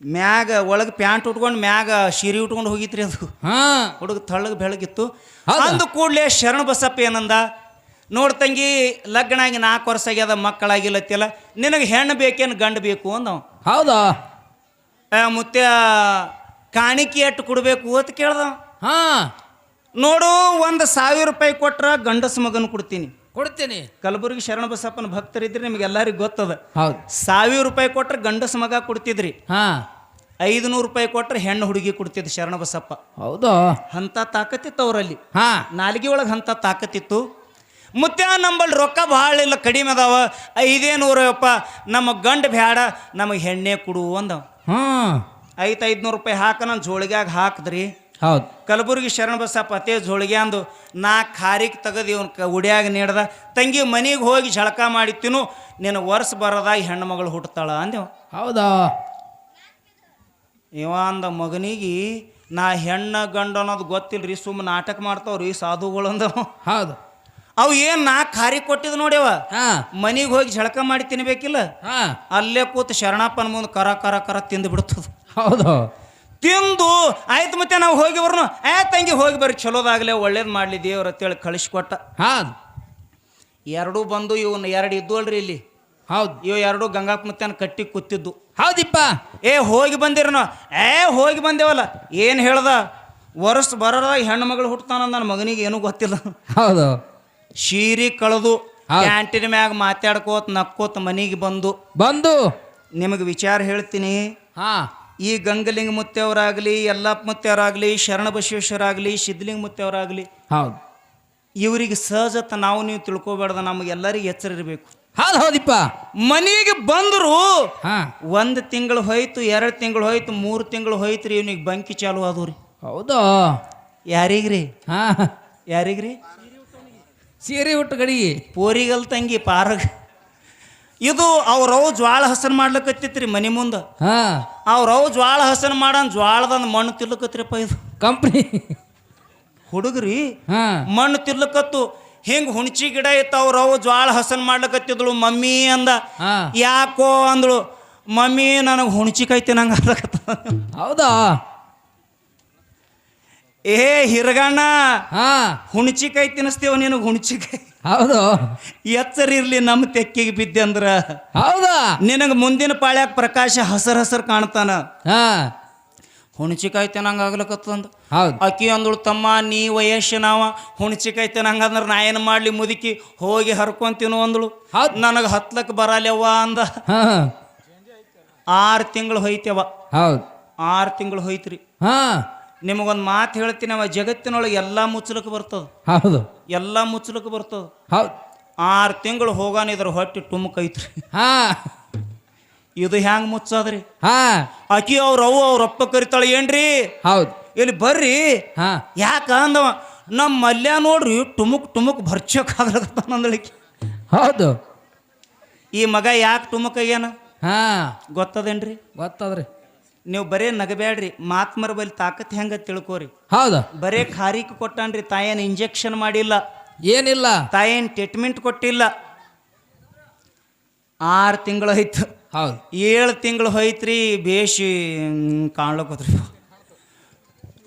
ಮ್ಯಾಗ ಒಳಗೆ ಪ್ಯಾಂಟ್ ಉಟ್ಕೊಂಡು ಮ್ಯಾಗ ಶಿರಿ ಉಟ್ಕೊಂಡು ಹೋಗಿತ್ರಿ ಅದು. ಹಾ. ಹುಡುಗ ತಳ್ಳಗೆ ಬೆಳಗಿತ್ತು. ಹೌದಾ? ಅಂದ ಕೂಡಲೇ ಶರಣ ಬಸಪ್ಪ ಏನಂದ ನೋಡ್ ತಂಗಿ ಲಗ್ನ ಆಗಿ ನಾಲ್ಕು ವರ್ಷ ಆಗ್ಯದ ಮಕ್ಕಳಾಗಿಲ್ಲತ್ತಿಲ್ಲ ನಿನಗೆ ಹೆಣ್ಣು ಬೇಕೇನು ಗಂಡು ಬೇಕು? ಅಂದವ. ಹೌದಾ? ಆ, ಮುತ್ಯ ಕಾಣಿಕೆ ಎಷ್ಟು ಕೊಡಬೇಕು ಅಂತ ಕೇಳ್ದ. ಹಾ. ನೋಡು ಒಂದು ಸಾವಿರ ರೂಪಾಯಿ ಕೊಟ್ರ ಗಂಡಸ ಮಗನ ಕೊಡ್ತೀನಿ. ಕೊಡ್ತೀನಿ. ಕಲಬುರಗಿ ಶರಣ ಬಸಪ್ಪನ ಭಕ್ತರಿದ್ರೆ ನಿಮ್ಗೆ ಎಲ್ಲರಿಗೂ ಗೊತ್ತದ. ಹೌದು. ಸಾವಿರ ರೂಪಾಯಿ ಕೊಟ್ರೆ ಗಂಡಸ ಮಗ ಕೊಡ್ತಿದ್ರಿ. ಹಾ. ಐದು ನೂರು ರೂಪಾಯಿ ಕೊಟ್ರೆ ಹೆಣ್ಣು ಹುಡುಗಿ ಕೊಡ್ತಿದ್ದ ಶರಣ ಬಸಪ್ಪ. ಹೌದಾ? ಅಂತ ತಾಕತ್ತಿತ್ತು ಅವರಲ್ಲಿ. ಹಾ. ನಾಲ್ಗೆ ಒಳಗೆ ಅಂತ ತಾಕತ್ತಿತ್ತು. ಮುತ್ಯ ನಂಬಲ್ಲಿ ರೊಕ್ಕ ಭಾಳ ಇಲ್ಲ ಕಡಿಮೆ ಅದಾವ. ಐದೇ ನೂರಪ್ಪ ನಮ್ಮ ಗಂಡ ಬ್ಯಾಡ ನಮಗೆ ಹೆಣ್ಣೆ ಕೊಡು ಅಂದವ. ಹಾ. ಐದು ಐದುನೂರು ರೂಪಾಯಿ ಹಾಕ ನನ್ನ ಜೋಳಿಗ್ಯಾಗ ಹಾಕಿದ್ರಿ. ಹೌದು. ಕಲಬುರ್ಗಿ ಶರಣ ಬಸಪ್ಪ ಅತೇ ಜೋಳಿಗೆ ಅಂದು ನಾ ಖಾರಿಗೆ ತೆಗೆದು ಇವನ್ ಕ ಉಡ್ಯಾಗ ನೀಡ್ದ. ತಂಗಿ ಮನೆಗೆ ಹೋಗಿ ಝಳಕ ಮಾಡಿ ತಿನ್ನು. ನಿನ್ನ ವರ್ಷ ಬರೋದಾಗ ಹೆಣ್ಣು ಮಗಳು ಹುಟ್ಟತಾಳ ಅಂದೆವು ಹೌದಾ? ಇವ ಅಂದ ಮಗನಿಗೆ ನಾ ಹೆಣ್ಣ ಗಂಡ ಅನ್ನೋದು ಗೊತ್ತಿಲ್ರಿ ಸುಮ್ಮನೆ ನಾಟಕ ಮಾಡ್ತಾವ್ರಿ ಸಾಧುಗಳು ಅಂದವ ಹೌದು. ಅವು ಏನ್ ನಾ ಖಾರಿ ಕೊಟ್ಟಿದ್ ನೋಡ್ಯವ ಮನೆಗೆ ಹೋಗಿ ಝಳಕ ಮಾಡಿ ತಿನ್ಬೇಕಿಲ್ಲ? ಹಾ. ಅಲ್ಲೇ ಕೂತು ಶರಣಪ್ಪನ ಮುಂದೆ ಕರ ಕರ ಕರ ತಿಂದು ಬಿಡ್ತದ. ಹೌದು. ತಿಂದು ಆಯ್ತು ಮತ್ತೆ ನಾವು ಹೋಗಿ ಬರ್ನು. ಏ ತಂಗಿ ಹೋಗಿ ಬರ್ರಿ. ಚಲೋದಾಗಲೇ ಒಳ್ಳೇದು ಮಾಡಲಿ ದೇವ್ರ ಅಂತೇಳಿ ಕಳಿಸ್ಕೊಟ್ಟ. ಎರಡೂ ಬಂದು ಇವನ್ ಎರಡು ಇದ್ದು ಅಲ್ರಿ ಇಲ್ಲಿ. ಹೌದು. ಇವ್ ಎರಡು ಗಂಗಾ ಮುತ್ತನ ಕಟ್ಟಿ ಕೂತಿದ್ದು. ಹೌದಿಪ್ಪ. ಏ ಹೋಗಿ ಬಂದಿರನ? ಏ ಹೋಗಿ ಬಂದೇವಲ್ಲ? ಏನು ಹೇಳ್ದ? ವರ್ಷ ಬರೋದಾಗ ಹೆಣ್ಣು ಮಗಳು ಹುಟ್ಟತಾನ ನನ್ನ ಮಗನಿಗೆ ಏನೂ ಗೊತ್ತಿಲ್ಲ. ಹೌದು. ಶೀರಿ ಕಳೆದು. ಕ್ಯಾಂಟೀನ್ ಮ್ಯಾಗ ಮಾತಾಡ್ಕೋತ ನಕ್ಕೋತ ಮನೆಗೆ ಬಂದು ಬಂದು. ನಿಮಗೆ ವಿಚಾರ ಹೇಳ್ತೀನಿ. ಹಾ. ಈ ಗಂಗಲಿಂಗ ಮುತ್ತೆಯವರಾಗಲಿ ಎಲ್ಲಪ್ಪ ಮುತ್ತೆಯವರಾಗಲಿ ಶರಣ ಬಸವೇಶ್ವರಾಗಲಿ ಸಿದ್ಧಲಿಂಗ ಮುತ್ತೆಯವರಾಗಲಿ ಹೌದು. ಇವರಿಗೆ ಸಹಜತ ನಾವು ನೀವು ತಿಳ್ಕೊಬೇಡ್ದ ನಮಗೆಲ್ಲರಿಗೆ ಎಚ್ಚರ ಇರಬೇಕು. ಹೌದು ಹೌದಿಪ್ಪ. ಮನೆಗೆ ಬಂದರು ಹಾ. ಒಂದು ತಿಂಗಳು ಹೋಯ್ತು ಎರಡು ತಿಂಗಳು ಹೋಯ್ತು ಮೂರು ತಿಂಗಳು ಹೋಯ್ತು ರೀ ಇವ್ನಿಗೆ ಬಂಕಿ ಚಾಲು ಆದವು ರೀ. ಹೌದು. ಯಾರಿಗ್ರಿ? ಹಾ. ಯಾರಿಗ್ರಿ? ಸೀರೆ ಉಟ್ಟು ಗಡಿ. ಪೋರಿಗಲ್ ತಂಗಿ ಪಾರಗ. ಇದು ಅವ್ರವ್ ಜ್ವಾಳ ಹಸನ್ ಮಾಡ್ಲಕತ್ತಿತ್ರಿ ಮನೆ ಮುಂದೆ. ಹಾ. ಅವ್ರವ್ ಜ್ವಾಳ ಹಸನ್ ಮಾಡನ್ ಜ್ವಾಳದಂದು ಮಣ್ಣು ತಿರ್ಲಕತ್ರಿಪ್ಪ ಇದು. ಕಂಪ್ನಿ. ಹುಡುಗ್ರಿ ಹಾ. ಮಣ್ಣು ತಿರ್ಲಕತ್ತು. ಹಿಂಗ್ ಹುಣಚಿ ಗಿಡ ಇತ್ತು ಅವ್ರವ್ ಜ್ವಾಳ ಹಸನ್ ಮಾಡ್ಲಕತ್ತಿದ್ಳು ಮಮ್ಮಿ ಅಂದ. ಹಾ. ಯಾಕೋ ಅಂದಳು ಮಮ್ಮಿ ನನಗೆ ಹುಣಚಿಕಾಯಿ ತಿನ್ನಂಗ ಹೌದಾ? ಏ ಹಿರಗಣ್ಣ ಹಾ. ಹುಣಚಿಕಾಯಿ ತಿನ್ನಿಸ್ತೇವ ನಿನಗೆ ಹುಣಚಿಕಾಯಿ ಹೌದು. ಎಚ್ಚರ ಇರ್ಲಿ ನಮ್ಮ ತೆಕ್ಕಿಗೆ ಬಿದ್ದೆ ಅಂದ್ರ. ಹೌದಾ? ನಿನಗೆ ಮುಂದಿನ ಪಾಳ್ಯಾಗ ಪ್ರಕಾಶ ಹಸರ್ ಹಸರ್ ಕಾಣ್ತಾನ. ಹಾ. ಹುಣಚಿಕಾಯಿ ತಿನ್ನಂಗ ಆಗ್ಲಕತ್ತಂದ ಹೌದು. ಅಕ್ಕಿ ಅಂದಳು ತಮ್ಮ ನೀ ವಯಸ್ಸಿನವ ಹುಣಚಿಕಾಯಿ ತಿನ್ನಂಗ ಅಂದ್ರೆ ನಾ ಏನು ಮಾಡ್ಲಿ ಮುದುಕಿ? ಹೋಗಿ ಹರ್ಕೊಂತೀನು ಅಂದಳು. ಹೌದು. ನನಗೆ ಹತ್ಲಕ್ಕೆ ಬರಲ್ಯವ್ವ ಅಂದ. ಆರು ತಿಂಗಳು ಹೋಯ್ತೇವ ಹೌದು. ಆರು ತಿಂಗಳು ಹೋಯ್ತ್ರಿ. ಹಾ. ನಿಮಗೊಂದು ಮಾತು ಹೇಳ್ತೀನಿ ಅವ ಜಗತ್ತಿನೊಳಗೆ ಎಲ್ಲ ಮುಚ್ಚಲಕ್ಕೆ ಬರ್ತದ. ಹೌದು. ಎಲ್ಲ ಮುಚ್ಚಲಕ್ಕೆ ಬರ್ತದ. ಹೌದು. ಆರು ತಿಂಗಳು ಹೋಗಾನ ಇದ್ರ ಹೊಟ್ಟೆ ಟುಮಕ್ ಐತ್ರಿ ಹಾ. ಇದು ಹ್ಯಾಂಗ ಮುಚ್ಚದ್ರಿ? ಹಾ. ಅಕಿ ಅವ್ರ ಅವು ಅವ್ರ ಅಪ್ಪ ಕರಿತಾಳೆ ಏನ್ರಿ? ಹೌದು. ಇಲ್ಲಿ ಬರ್ರಿ. ಹಾ. ಯಾಕ ಅಂದವ ನಮ್ಮ ಮಲ್ಯ ನೋಡ್ರಿ ಟುಮುಕ್ ಟುಮುಕ್ ಭರ್ಚಕ್ ಆಗ್ಲಕತ್ತಾನಂದಳಿಕೆ ಹೌದು. ಈ ಮಗ ಯಾಕೆ ಟುಮುಕ್ ಏನ ಹಾ. ಗೊತ್ತದೇನ್ರಿ? ಗೊತ್ತದ್ರಿ. ನೀವು ಬರೇ ನಗಬ್ಯಾಡ್ರಿ ಮಾತ್ಮರ ಬಲ್ಲಿ ತಾಕತ್ ಹೆಂಗ ತಿಳ್ಕೋರಿ. ಹೌದಾ. ಬರೇ ಖಾರಿಕ್ ಕೊಟ್ಟಾನ್ರಿ ತಾಯೇನ್ ಇಂಜೆಕ್ಷನ್ ಮಾಡಿಲ್ಲ. ಏನಿಲ್ಲ. ತಾಯೇನ್ ಟ್ರೀಟ್ಮೆಂಟ್ ಕೊಟ್ಟಿಲ್ಲ. ಆರು ತಿಂಗಳು ಹೋಯ್ತು. ಹೌದು. ಏಳು ತಿಂಗಳು ಹೋಯ್ತ್ರಿ ಬೇಷಿ ಕಾಣ್ಲಕತ್ರಿ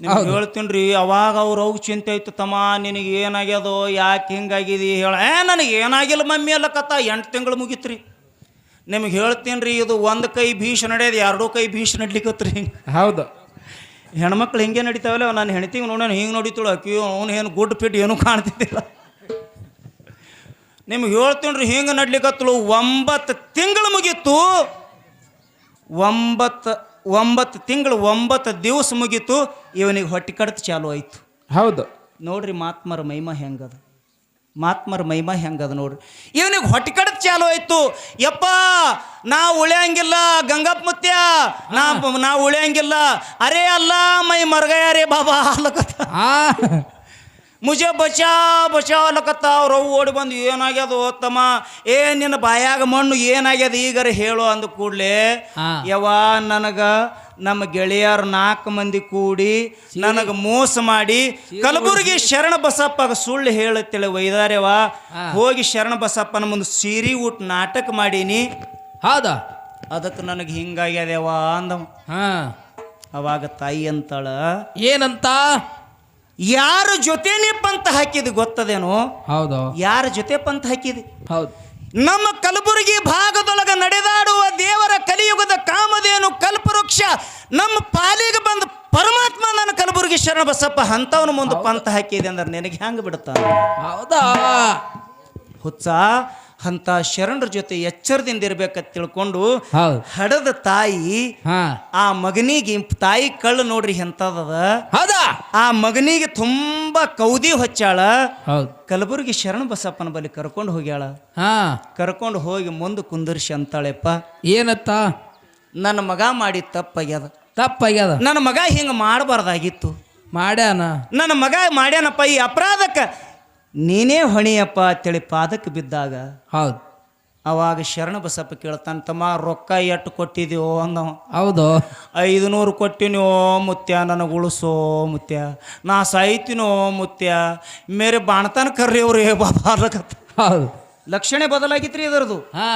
ನಿಮ್ಗೆ ಹೇಳ್ತೀನಿ ರೀ ಅವಾಗ ಅವ್ರ ಅವ್ಗ ಚಿಂತೆ ಆಯ್ತು ತಮ್ಮ ನಿನಗೆ ಏನಾಗ್ಯದೋ ಯಾಕೆ ಹಿಂಗಾಗಿದಿ ಹೇಳ. ಏ ನನಗೆ ಏನಾಗಿಲ್ಲ ಮಮ್ಮಿ ಅಲ್ಲಕತ್ತ ಎಂಟು ತಿಂಗಳು ಮುಗೀತ್ರಿ. ನಿಮ್ಗೆ ಹೇಳ್ತೀನಿ ರೀ ಇದು ಒಂದು ಕೈ ಭೀಷ ನಡೆಯೋದು ಎರಡೂ ಕೈ ಭೀಷ್ ನಡ್ಲಿಕ್ಕತ್ರಿ ಹೌದು. ಹೆಣ್ಮಕ್ಳು ಹಿಂಗೆ ನಡೀತಾವಲ್ಲ ನಾನು ಹೆಣ್ತಿಗೆ ನೋಡೋಣ ಹಿಂಗೆ ನೋಡಿತಳು ಅಕ್ಕಿ ಅವನು ಏನು ಗುಡ್ ಫಿಟ್ ಏನೂ ಕಾಣ್ತಿದ್ದಿಲ್ಲ. ನಿಮ್ಗೆ ಹೇಳ್ತೀನಿ ರೀ ಹಿಂಗೆ ನಡ್ಲಿಕ್ಕತ್ತಳು ಒಂಬತ್ತು ತಿಂಗಳು ಮುಗೀತು. ಒಂಬತ್ತು ಒಂಬತ್ತು ತಿಂಗಳು ಒಂಬತ್ತು ದಿವಸ ಮುಗೀತು ಇವನಿಗೆ ಹೊಟ್ಟೆ ಕಡತ ಚಾಲು ಆಯಿತು. ಹೌದು. ನೋಡ್ರಿ ಮಾತ್ಮರ ಮಹಿಮಾ ಹೆಂಗದ. ಮಾತ್ಮರ ಮಹಿಮಾ ಹೆಂಗದ ನೋಡ್ರಿ. ಇವನಿಗೆ ಹೊಟ್ಟೆ ಕಡತ ಚಾಲು ಆಯ್ತು. ಯಪ್ಪ ನಾ ಉಳಿಯಂಗಿಲ್ಲ ಗಂಗಪ್ಪ ಮುತ್ಯ ನಾ ನಾ ಉಳಿಯಂಗಿಲ್ಲ. ಅರೇ ಅಲ್ಲ ಮೈ ಮರಗಯ್ಯ ರೇ ಬಾಬಾ ಆ ಮುಜೆ ಬಚಾ ಬಚಾ ಅಲ್ಲಕತ್ತ ಅವ್ರು ಅವು ಓಡಿ ಬಂದು ಏನಾಗ್ಯದ ತಮ್ಮ ಏ ನಿನ್ನ ಬಾಯಾಗ ಮಣ್ಣು ಏನಾಗ್ಯದ? ಈಗರ ಹೇಳು ಅಂದ ಕೂಡ್ಲೆ. ಯವ್ವ ನನಗ ನಮ್ಮ ಗೆಳೆಯರು ನಾಲ್ಕು ಮಂದಿ ಕೂಡಿ ನನಗೆ ಮೋಸ ಮಾಡಿ ಕಲಬುರಗಿ ಶರಣ ಬಸಪ್ಪಗ ಸುಳ್ಳು ಹೇಳುತ್ತೇಳಿ ವೈದಾರ್ಯವ. ಹೋಗಿ ಶರಣ ಬಸಪ್ಪನ ಮುಂದೆ ಸೀರಿ ಊಟ ನಾಟಕ ಮಾಡೀನಿ. ಹೌದಾ? ಅದಕ್ಕೆ ನನಗೆ ಹಿಂಗಾಗ್ಯದವ ಅಂದವ. ಅವಾಗ ತಾಯಿ ಅಂತಾಳ ಏನಂತ? ಯಾರ ಜೊತೆನೇ ಪಂತ ಹಾಕಿದ್ ಗೊತ್ತದೇನೋ? ಹೌದು. ಯಾರ ಜೊತೆ ಪಂತ ಹಾಕಿದೆ ಹೌದು. ನಮ್ಮ ಕಲಬುರಗಿ ಭಾಗದೊಳಗೆ ನಡೆದಾಡುವ ದೇವರ ಕಲಿಯುಗದ ಕಾಮಧೇನು ಕಲ್ಪವೃಕ್ಷ ನಮ್ಮ ಪಾಲಿಗೆ ಬಂದ ಪರಮಾತ್ಮ ನನ್ನ ಕಲಬುರಗಿ ಶರಣ ಬಸಪ್ಪ ಅಂಥವನ ಮುಂದೆ ಪಂತ ಹಾಕಿದೆ ಅಂದ್ರೆ ನಿನಗೆ ಹೆಂಗೆ ಬಿಡುತ್ತೆ? ಹೌದಾ? ಹುಚ್ಚ. ಅಂತ ಶರಣರ ಜೊತೆ ಎಚ್ಚರದಿಂದ ಇರ್ಬೇಕಂತ ತಿಳ್ಕೊಂಡು ಹಡದ ತಾಯಿ ಆ ಮಗನಿಗೆ ತಾಯಿ ಕಳ್ಳು ನೋಡ್ರಿ ಎಂತದ ಆ ಮಗನಿಗೆ ತುಂಬಾ ಕೌದಿ ಹೊಚ್ಚಾಳ. ಕಲಬುರ್ಗಿ ಶರಣ ಬಸಪ್ಪನ ಬಳಿ ಕರ್ಕೊಂಡು ಹೋಗ್ಯಾಳ. ಹಾ. ಕರ್ಕೊಂಡು ಹೋಗಿ ಮುಂದೆ ಕುಂದರ್ಸಿ ಅಂತಾಳೆಪ್ಪ. ಏನತ್ತ? ನನ್ನ ಮಗ ಮಾಡಿ ತಪ್ಪಾಗ್ಯದ. ತಪ್ಪಾಗ್ಯದ? ನನ್ನ ಮಗ ಹಿಂಗ ಮಾಡಬಾರ್ದಾಗಿತ್ತು. ಮಾಡ್ಯಾನ? ನನ್ನ ಮಗ ಮಾಡ್ಯಾನಪ್ಪ ಈ ಅಪರಾಧಕ್ಕೆ ನೀನೇ ಹೊಣೆಯಪ್ಪ ಅಂತೇಳಿ ಪಾದಕ್ಕೆ ಬಿದ್ದಾಗ ಹೌದು. ಅವಾಗ ಶರಣ ಬಸಪ್ಪ ಕೇಳ್ತಾನೆ ತಮ್ಮ ರೊಕ್ಕ ಎಷ್ಟು ಕೊಟ್ಟಿದ್ಯೋ ಅಂದವ ಹೌದು. ಐದು ನೂರು ಕೊಟ್ಟಿನೋ ಮುತ್ಯ ನನಗೆ ಉಳಿಸೋ ಮುತ್ಯ. ನಾ ಸಾಯ್ತೀನೋ ಮುತ್ಯ. ಮೇರೆ ಬಾಣತನ ಕರ್ರಿ ಅವ್ರು ಬಾಬಾ. ಹೌದು. ಲಕ್ಷಣೆ ಬದಲಾಗಿತ್ರಿ ಇದರದು. ಹಾ.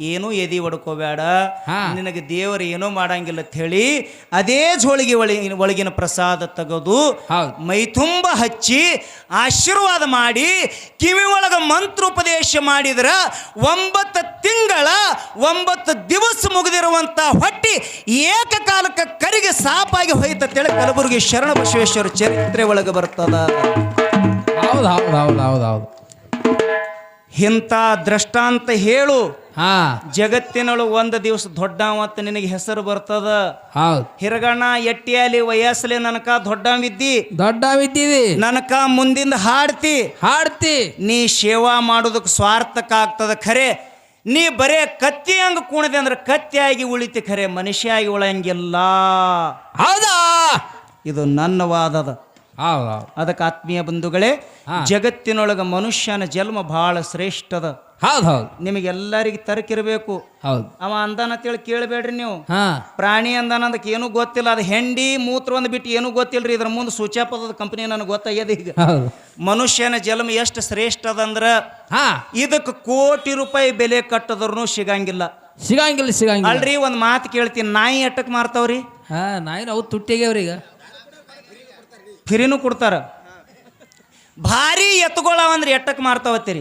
ಏನೂ ಎದಿ ಹೊಡ್ಕೋಬೇಡ. ಹಾ. ನಿನಗೆ ದೇವರು ಏನೂ ಮಾಡಂಗಿಲ್ಲ ಅಂತ ಹೇಳಿ ಅದೇ ಜೋಳಿಗೆ ಒಳಗಿನ ಪ್ರಸಾದ ತೆಗೆದು ಹೌದು. ಮೈ ತುಂಬ ಹಚ್ಚಿ ಆಶೀರ್ವಾದ ಮಾಡಿ ಕಿವಿ ಒಳಗ ಮಂತ್ರೋಪದೇಶ ಮಾಡಿದ್ರ ಒಂಬತ್ತು ತಿಂಗಳ ಒಂಬತ್ತು ದಿವಸ ಮುಗಿದಿರುವಂತ ಹೊಟ್ಟಿ ಏಕಕಾಲಕ್ಕೆ ಕರಿಗೆ ಸಾಪಾಗಿ ಹೋಯ್ತೇಳಿ ಕಲಬುರಗಿ ಶರಣ ಬಸವೇಶ್ವರ ಚರಿತ್ರೆ ಒಳಗೆ ಬರ್ತದ. ಹೌದು ಹೌದು ಹೌದು ಹೌದು ಹೌದು. ಇಂಥ ದೃಷ್ಟಾಂತ ಹೇಳು. ಹಾ. ಜಗತ್ತಿನೊಳಗೆ ಒಂದು ದಿವಸ ದೊಡ್ಡ ಅಂತ ನಿನಗೆ ಹೆಸರು ಬರ್ತದ. ಹೌದು. ಹಿರಗಣ್ಣ ಎಟ್ಟಿಯಲ್ಲಿ ವಯಸ್ಸಲಿ ನನಕ ದೊಡ್ಡವಿದ್ದಿ. ದೊಡ್ಡ ವಿದ್ದೀವಿ ನನಕ ಮುಂದಿಂದ ಹಾಡ್ತಿ. ಹಾಡ್ತಿ. ನೀ ಸೇವಾ ಮಾಡೋದಕ್ಕೆ ಸ್ವಾರ್ಥಕ ಆಗ್ತದ ಖರೆ. ನೀ ಬರೇ ಕತ್ತಿ ಹಂಗ ಕುಣದೆ ಅಂದ್ರೆ ಕತ್ತಿಯಾಗಿ ಉಳಿತಿ ಖರೆ ಮನುಷ್ಯ ಆಗಿ ಉಳಂಗಿಲ್ಲ. ಹೌದಾ? ಇದು ನನ್ನ ವಾದದ ಅದಕ್ಕೆ ಆತ್ಮೀಯ ಬಂಧುಗಳೇ. ಜಗತ್ತಿನೊಳಗ ಮನುಷ್ಯನ ಜನ್ಮ ಬಹಳ ಶ್ರೇಷ್ಠದ. ಹೌದು ಹೌದು. ನಿಮಗೆಲ್ಲರಿಗೆ ತರಕಿರಬೇಕು. ಹೌದು. ಅವ ಅಂದಾನ ಅಂತೇಳಿ ಕೇಳಬೇಡ್ರಿ ನೀವು. ಪ್ರಾಣಿ ಅಂದಾನ ಅದಕ್ಕೆ ಏನೂ ಗೊತ್ತಿಲ್ಲ. ಅದು ಹೆಂಡಿ ಮೂತ್ರ ಒಂದು ಬಿಟ್ಟು ಏನು ಗೊತ್ತಿಲ್ಲರಿ ಇದ್ರ ಮುಂದೆ ಸೂಚ್ಯಾಪದ ಕಂಪನಿ ನನಗೆ ಗೊತ್ತಾಗ್ಯದ ಈಗ. ಮನುಷ್ಯನ ಜನ್ಮ ಎಷ್ಟು ಶ್ರೇಷ್ಠ ಅದಂದ್ರ ಹಾ. ಇದಕ್ಕೆ ಕೋಟಿ ರೂಪಾಯಿ ಬೆಲೆ ಕಟ್ಟದ್ರೂ ಸಿಗಂಗಿಲ್ಲ. ಸಿಗಂಗಿಲ್ಲ ಸಿಗಂಗಿಲ್ಲ. ಅಲ್ರಿ ಒಂದು ಮಾತು ಕೇಳ್ತೀನಿ. ನಾಯಿ ಎಟ್ಟಕ್ಕೆ ಮಾರ್ತಾವ್ರಿ? ಹಾ ನಾಯಿನ ಅವು ತುಟ್ಟಿಗೆ ಈಗ. ಫ್ರೀನೂ ಕೊಡ್ತಾರ. ಭಾರಿ ಎತ್ತುಗಳವ ಅಂದ್ರೆ ಎಟ್ಟಕ್ಕೆ ಮಾರ್ತಾವತ್ತೀರಿ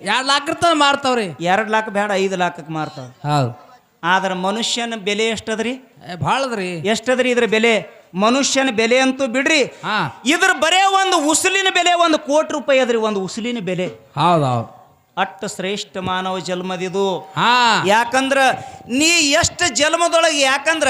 ಎರಡು ಇರ್ತಾವ ಮಾರ್ತಾವ್ರಿ. ಎರಡು ಲಾಖ ಬೇಡ ಐದು ಲಾಖಕ್ಕೆ ಮಾರ್ತಾವ. ಹೌದು. ಆದ್ರೆ ಮನುಷ್ಯನ ಬೆಲೆ ಎಷ್ಟದ್ರಿ? ಭಾಳ ಅದ್ರಿ ಎಷ್ಟದ್ರಿ ಇದ್ರ ಬೆಲೆ? ಮನುಷ್ಯನ ಬೆಲೆ ಅಂತೂ ಬಿಡ್ರಿ. ಹಾ. ಇದ್ರ ಬರೇ ಒಂದು ಉಸುಲಿನ ಬೆಲೆ ಒಂದು ಕೋಟಿ ರೂಪಾಯಿ ಅದ್ರಿ ಒಂದು ಉಸುಲಿನ ಬೆಲೆ. ಹೌದು ಹೌದು ಅಟ್ಟ ಶ್ರೇಷ್ಠ ಮಾನವ ಜನ್ಮದಿದು. ಹಾ. ಯಾಕಂದ್ರ ನೀ ಎಷ್ಟು ಜನ್ಮದೊಳಗೆ ಯಾಕಂದ್ರ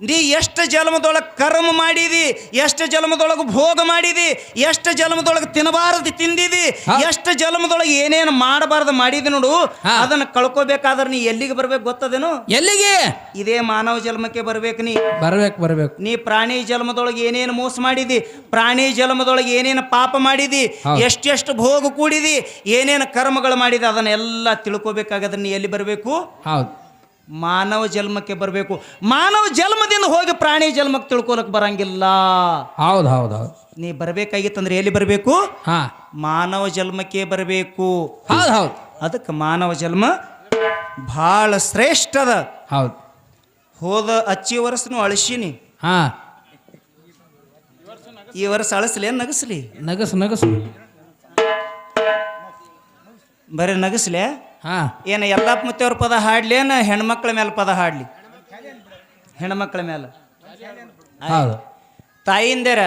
ನೀ ಎಷ್ಟು ಜನ್ಮದೊಳಗೆ ಕರ್ಮ ಮಾಡಿದಿ ಎಷ್ಟು ಜನ್ಮದೊಳಗೆ ಭೋಗ ಮಾಡಿದಿ ಎಷ್ಟು ಜನ್ಮದೊಳಗೆ ತಿನ್ನಬಾರದು ತಿಂದಿದಿ. ಎಷ್ಟು ಜನ್ಮದೊಳಗೆ ಏನೇನು ಮಾಡಬಾರದು ಮಾಡಿದಿ ನೋಡು ಅದನ್ನ ಕಳ್ಕೋಬೇಕಾದ್ರೆ ನೀ ಎಲ್ಲಿಗೆ ಬರ್ಬೇಕು ಗೊತ್ತದೇನು? ಎಲ್ಲಿಗೆ? ಇದೇ ಮಾನವ ಜನ್ಮಕ್ಕೆ ಬರ್ಬೇಕು ನೀ. ಬರ್ಬೇಕು ಬರ್ಬೇಕು. ನೀ ಪ್ರಾಣಿ ಜನ್ಮದೊಳಗೆ ಏನೇನು ಮೋಸ ಮಾಡಿದಿ ಪ್ರಾಣಿ ಜನ್ಮದೊಳಗೆ ಏನೇನು ಪಾಪ ಮಾಡಿದಿ. ಎಷ್ಟೆಷ್ಟು ಭೋಗ ಕೂಡಿದಿ ಏನೇನು ಕರ್ಮಗಳು ಮಾಡಿದಿ ಅದನ್ನೆಲ್ಲ ತಿಳ್ಕೊಬೇಕಾಗದ್ರೆ ನೀ ಎಲ್ಲಿ ಬರಬೇಕು? ಹೌದು. ಮಾನವ ಜನ್ಮಕ್ಕೆ ಬರಬೇಕು. ಮಾನವ ಜನ್ಮದಿಂದ ಹೋಗಿ ಪ್ರಾಣಿ ಜನ್ಮಕ್ಕೆ ತಿಳ್ಕೊಳಕ್ ಬರಂಗಿಲ್ಲ. ಹೌದು ಹೌದು ಹೌದು. ನೀ ಬರಬೇಕಾಗಿತ್ತಂದ್ರೆ ಎಲ್ಲಿ ಬರಬೇಕು? ಹಾ. ಮಾನವ ಜನ್ಮಕ್ಕೆ ಬರಬೇಕು. ಹೌದು ಹೌದು. ಅದಕ್ಕೆ ಮಾನವ ಜನ್ಮ ಭಾಳ ಶ್ರೇಷ್ಠದ. ಹೌದು. ಹೋದ ಅಚ್ಚಿ ವರ್ಷನು ಅಳಿಸಿನಿ. ಹಾ. ಈ ವರ್ಷ ಅಳಿಸ್ಲಿ ಏನು ನಗಸ್ಲಿ? ನಗಸು ನಗಸು. ಬರೀ ನಗಸ್ಲೆ? ಏನು ಎಲ್ಲಪ್ಪ ಮುತ್ತವ್ರ ಪದ ಹಾಡ್ಲೇನ ಹೆಣ್ಮಕ್ಳ ಮೇಲೆ ಪದ ಹಾಡ್ಲಿ? ಹೆಣ್ಮಕ್ಳ ಮೇಲೆ ಹೌದು. ತಾಯಿಂದರ.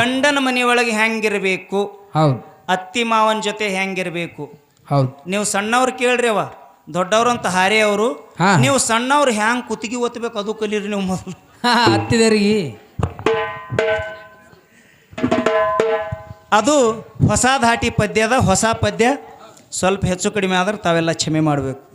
ಗಂಡನ ಮನೆಯೊಳಗೆ ಹೆಂಗಿರ್ಬೇಕು ಹೌದು. ಅತ್ತಿ ಮಾವನ ಜೊತೆ ಹೆಂಗಿರ್ಬೇಕು ಹೌದು. ನೀವು ಸಣ್ಣವ್ರು ಕೇಳ್ರಿ ಅವ ದೊಡ್ಡವ್ರು ಅಂತ ಹಾರಿ ಅವರು. ನೀವು ಸಣ್ಣವ್ರು ಹ್ಯಾಂಗ್ ಕುತ್ತಿಗೆ ಒತ್ತಬೇಕು ಅದು ಕಲೀರಿ ನೀವು ಮೊದಲು. ಅತ್ತಿದರಿಗೆ ಅದು ಹೊಸ ಧಾಟಿ ಪದ್ಯದ ಹೊಸ ಪದ್ಯ. ಸ್ವಲ್ಪ ಹೆಚ್ಚು ಕಡಿಮೆ ಆದ್ರೆ ತಾವೆಲ್ಲ ಕ್ಷಮೆ ಮಾಡಬೇಕು.